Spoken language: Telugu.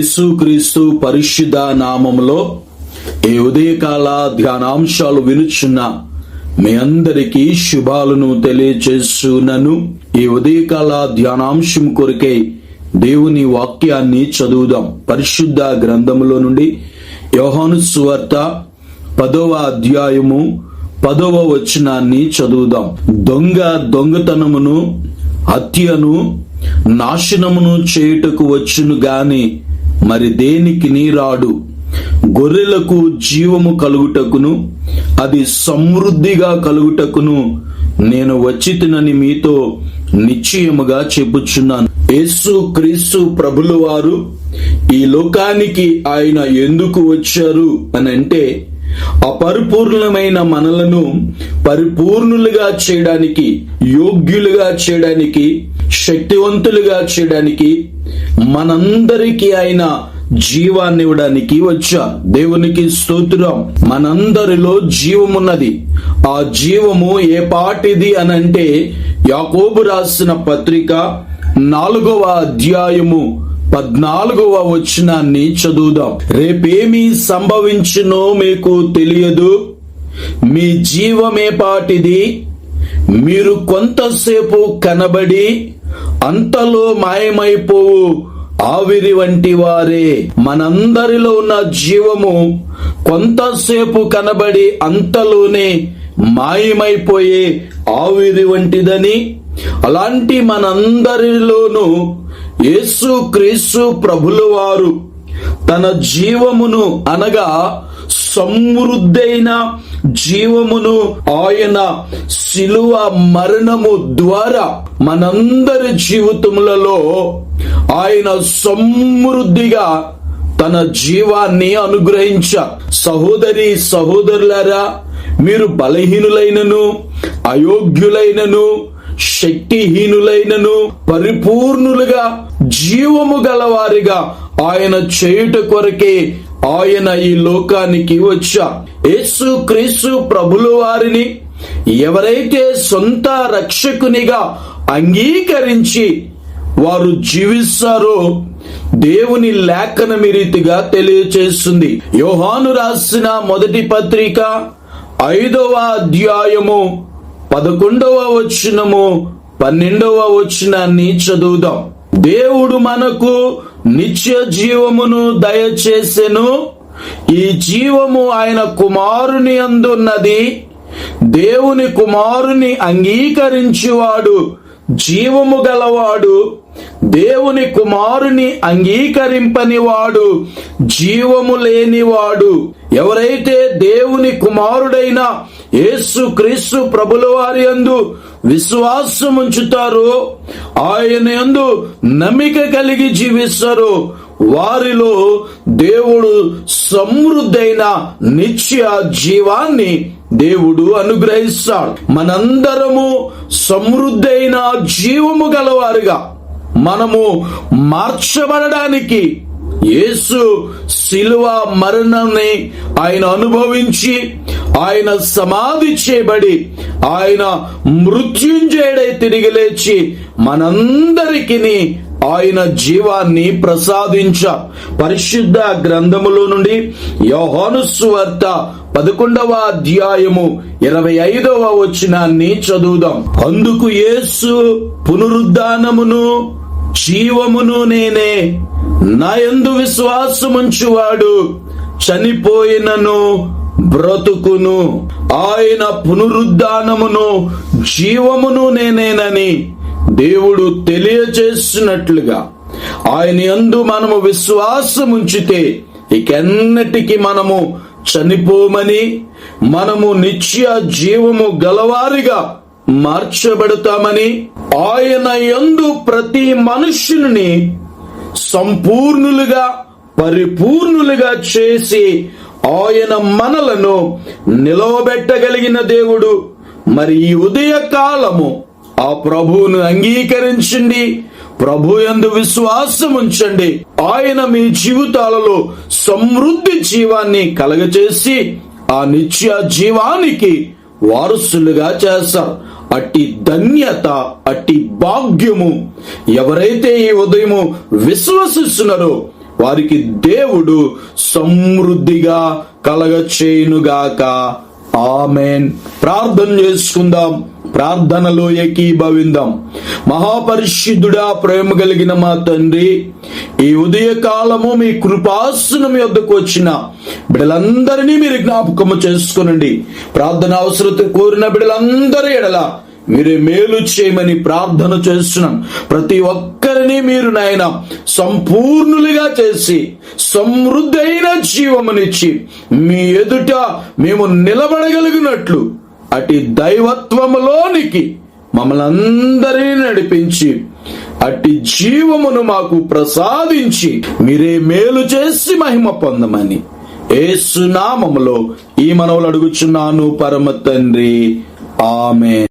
యేసుక్రీస్తు పరిశుద్ధ నామంలో ఈ ఉదయకాల ధ్యానాంశాలు వినుచున్న మీ అందరికీ శుభాలను తెలియచేస్తున్నాను ఈ ఉదయకాల ధ్యానాంశం కొరికే దేవుని వాక్యాన్ని చదువుదాం. పరిశుద్ధ గ్రంథములో నుండి యోహాను సువార్త పదవ అధ్యాయము పదవ వచనాన్ని చదువుదాం. దొంగ దొంగతనమును హత్యను నాశనమును చేయుటకు వచ్చును గాని మరి దేనికి రాడు గొర్రెలకు జీవము కలుగుటకును అది సమృద్ధిగా కలుగుటకును నేను వచ్చితినని మీతో నిశ్చయముగా చెప్పుచున్నాను. యేసు క్రీస్తు ప్రభులు వారు ఈ లోకానికి ఆయన ఎందుకు వచ్చారు అని అంటే అపరిపూర్ణమైన మనలను పరిపూర్ణులుగా చేయడానికి యోగ్యులుగా చేయడానికి శక్తివంతులుగా చేయడానికి మనందరికీ ఆయన జీవాన్ని ఇవ్వడానికి వచ్చా. దేవునికి స్తోత్రం. మనందరిలో జీవమున్నది. ఆ జీవము ఏ పాటిది అని అంటే యాకోబు రాసిన పత్రిక నాలుగవ అధ్యాయము పద్నాలుగవ వచనాన్ని చదువుదాం. రేపేమీ సంభవించునో మీకు తెలియదు. మీ జీవమే పాటిది. మీరు కొంతసేపు కనబడి అంతలో మాయమైపోవు. ఆవిరి వంటి వారే. మనందరిలో ఉన్న జీవము కొంతసేపు కనబడి అంతలోనే మాయమైపోయే ఆవిరి వంటిదని. అలాంటి మనందరిలోనూ యేసు క్రీస్తు ప్రభుల వారు తన జీవమును అనగా సమృద్ధైన జీవమును ఆయన శిలువ మరణము ద్వారా మనందరి జీవితములలో ఆయన సమృద్ధిగా తన జీవాన్ని అనుగ్రహించ. సహోదరి సహోదరులారా మీరు బలహీనులైనను అయోగ్యులైనను శక్తిహీనులైనను పరిపూర్ణులుగా జీవము గలవారిగా ఆయన చేయుట కొరకే ఆయన ఈ లోకానికి వచ్చా. యేసు క్రీస్తు ప్రభుల వారిని ఎవరైతే సొంత రక్షకునిగా అంగీకరించి వారు జీవిస్తారో దేవుని లేఖన ఈ రీతిగా తెలియచేస్తుంది. యోహాను రాసిన మొదటి పత్రిక ఐదవ అధ్యాయము పదకొండవ వచనము పన్నెండవ వచనాన్ని చదువుదాం. దేవుడు మనకు నిత్య జీవమును దయచేసెను. ఈ జీవము ఆయన కుమారుని అందున్నది. దేవుని కుమారుని అంగీకరించువాడు జీవము గలవాడు. దేవుని కుమారుని అంగీకరింపని వాడు జీవము లేనివాడు. ఎవరైతే దేవుని కుమారుడైన యేసు క్రీస్తు ప్రభుల వారి అందు విశ్వాసం ఉంచుతారో ఆయన యందు నమ్మిక కలిగి జీవిస్తారు. వారిలో దేవుడు సమృద్ధైన నిత్య జీవాన్ని దేవుడు అనుగ్రహిస్తాడు. మనందరము సమృద్ధైన జీవము గలవారుగా. మనము మార్చబడడానికి యేసు శిలువ మరణాన్ని ఆయన అనుభవించి ఆయన సమాధి చేయబడి ఆయన మృత్యుంజయుడై తిరిగి లేచి మనందరికి ఆయన జీవాన్ని ప్రసాదించ. పరిశుద్ధ గ్రంథములో నుండి యోహాను సువార్త పదకొండవ అధ్యాయము ఇరవై ఐదవ వచనాన్ని చదువుదాం. అందుకు యేసు పునరుద్ధానమును జీవమును నేనే. నా యందు విశ్వాసముంచువాడు. చనిపోయినను బ్రతుకును. ఆయన పునరుద్ధానమును జీవమును నేనేనని దేవుడు తెలియచేస్తున్నట్లుగా ఆయన యందు మనము విశ్వాసం ఉంచితే ఇకెన్నటికి మనము చనిపోమని మనము నిత్య జీవము గలవారిగా మార్చబడతామని ఆయన యందు ప్రతి మనుష్యుని సంపూర్ణులుగా పరిపూర్ణులుగా చేసి ఆయన మనలను నిలవబెట్టగలిగిన దేవుడు. మరి ఈ ఉదయ కాలము ఆ ప్రభువును అంగీకరించండి ప్రభు యందు విశ్వాసం ఉంచండి. ఆయన మీ జీవితాలలో సమృద్ధి జీవాన్ని కలగచేసి ఆ నిత్య జీవానికి వారసులుగా చేస్తారు అట్టి ధన్యత అట్టి భాగ్యము ఎవరైతే ఈ ఉదయము విశ్వసిస్తున్నారో వారికి దేవుడు సమృద్ధిగా కలగచేయునుగాక. ఆమెన్. ప్రార్థన చేసుకుందాం. ప్రార్థనలో ఏకీభవిందాం. మహాపరిశుద్ధుడా ప్రేమ కలిగిన మా తండ్రి ఈ ఉదయ కాలము మీ కృపాసనం యొద్దకు వచ్చిన బిడలందరినీ మీరు జ్ఞాపకము చేసుకునండి. ప్రార్థన అవసరత కోరిన బిడలందరూ ఎడల మీరే మేలు చేయమని ప్రార్థన చేస్తున్నాం. ప్రతి ఒక్కరిని మీరు నాయన సంపూర్ణులుగా చేసి సమృద్ధైన జీవమునిచ్చి మీ ఎదుట మేము నిలబడగలిగినట్లు అటు దైవత్వములోనికి మమ్మల్ని అందరినీ నడిపించి అట్టి జీవమును మాకు ప్రసాదించి మీరే మేలు చేసి మహిమ పొందమని ఏసునామములో ఈ మనవులు అడుగుచున్నాను పరమ తండ్రి. ఆమె